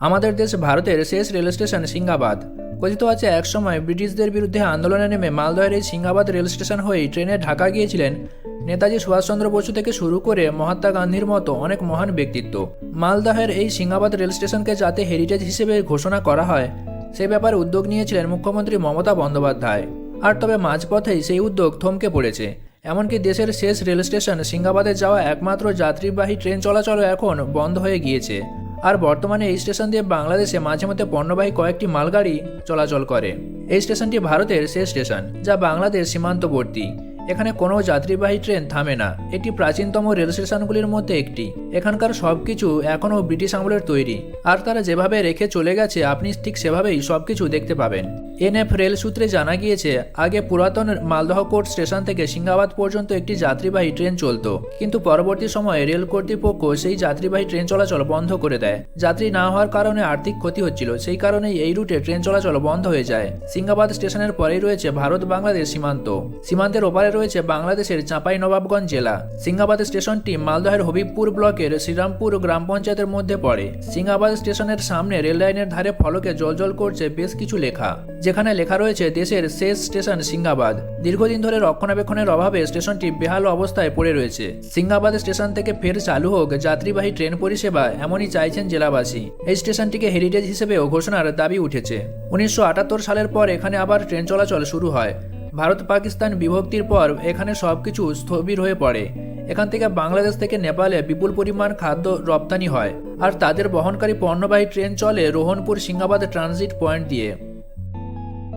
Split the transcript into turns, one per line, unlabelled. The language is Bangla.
আমাদের দেশ ভারতের শেষ রেল স্টেশন সিঙ্গাবাদ কথিত আছে একসময় ব্রিটিশদের বিরুদ্ধে আন্দোলনে নেমে মালদহের এই সিঙ্গাবাদ রেল স্টেশন হয়ে ট্রেনে ঢাকা গিয়েছিলেন নেতাজি সুভাষচন্দ্র বসু থেকে শুরু করে মহাত্মা গান্ধীর মতো অনেক মহান ব্যক্তিত্ব। মালদহের এই সিঙ্গাবাদ রেল স্টেশনকে যাতে হেরিটেজ হিসেবে ঘোষণা করা হয়, সে ব্যাপারে উদ্যোগ নিয়েছিলেন মুখ্যমন্ত্রী মমতা বন্দ্যোপাধ্যায়। আর তবে মাঝপথেই সেই উদ্যোগ থমকে পড়েছে। এমনকি দেশের শেষ রেল স্টেশন সিঙ্গাবাদে যাওয়া একমাত্র যাত্রীবাহী ট্রেন চলাচলও এখন বন্ধ হয়ে গিয়েছে। আর বর্তমানে এই স্টেশন দিয়ে বাংলাদেশে মাঝে মধ্যে পণ্যবাহী কয়েকটি মালগাড়ি চলাচল করে। এই স্টেশনটি ভারতের শেষ স্টেশন, যা বাংলাদেশ সীমান্তবর্তী। এখানে কোনো যাত্রীবাহী ট্রেন থামে না। এটি প্রাচীনতম রেল স্টেশনগুলির মধ্যে একটি। এখানকার সবকিছু এখনও ব্রিটিশ আমলের তৈরি। আর তারা যেভাবে রেখে চলে গেছে, আপনি ঠিক সেভাবেই সবকিছু দেখতে পাবেন। এনএফ রেল সূত্রে জানা গিয়েছে, আগে পুরাতন মালদহ কোর্ট স্টেশন থেকে সিঙ্গাবাদ পর্যন্ত একটি যাত্রীবাহী ট্রেন চলতো। কিন্তু পরবর্তী সময়ে রেল কর্তৃপক্ষ সেই যাত্রীবাহী ট্রেন চলাচল বন্ধ করে দেয়। যাত্রী না হওয়ার কারণে আর্থিক ক্ষতি হচ্ছিল। সেই কারণেই এই রুটে ট্রেন চলাচল বন্ধ হয়ে যায়। সিঙ্গাবাদ স্টেশনের পরেই রয়েছে ভারত বাংলাদেশ সীমান্ত। সীমান্তের ওপারে রয়েছে বাংলাদেশের চাঁপাই নবাবগঞ্জ জেলা। সিঙ্গাবাদ স্টেশনটি মালদহের হবিবপুর ব্লকের শ্রীরামপুর গ্রাম পঞ্চায়েতের মধ্যে পড়ে। সিঙ্গাবাদ স্টেশনের সামনে রেল লাইনের ধারে ফলকে জলজল করছে বেশ কিছু লেখা। যেখানে লেখা রয়েছে, দেশের শেষ স্টেশন সিঙ্গাবাদ দীর্ঘদিন ধরে রক্ষণাবেক্ষণের অভাবে স্টেশনটি বেহাল অবস্থায় পড়ে রয়েছে। সিঙ্গাবাদ স্টেশন থেকে ফের চালু হোক যাত্রীবাহী ট্রেন পরিষেবা, এমনই চাইছেন জেলাবাসী। এই স্টেশনটিকে হেরিটেজ হিসেবেও ঘোষণার দাবি উঠেছে। উনিশশো আটাত্তর সালের পর এখানে আবার ট্রেন চলাচল শুরু হয়। ভারত পাকিস্তান বিভক্তির পর এখানে সব কিছু স্থবির হয়ে পড়ে। এখান থেকে বাংলাদেশ থেকে নেপালে বিপুল পরিমাণ খাদ্য রপ্তানি হয়। আর তাদের বহনকারী পণ্যবাহী ট্রেন চলে রোহনপুর সিঙ্গাবাদ ট্রানজিট পয়েন্ট দিয়ে।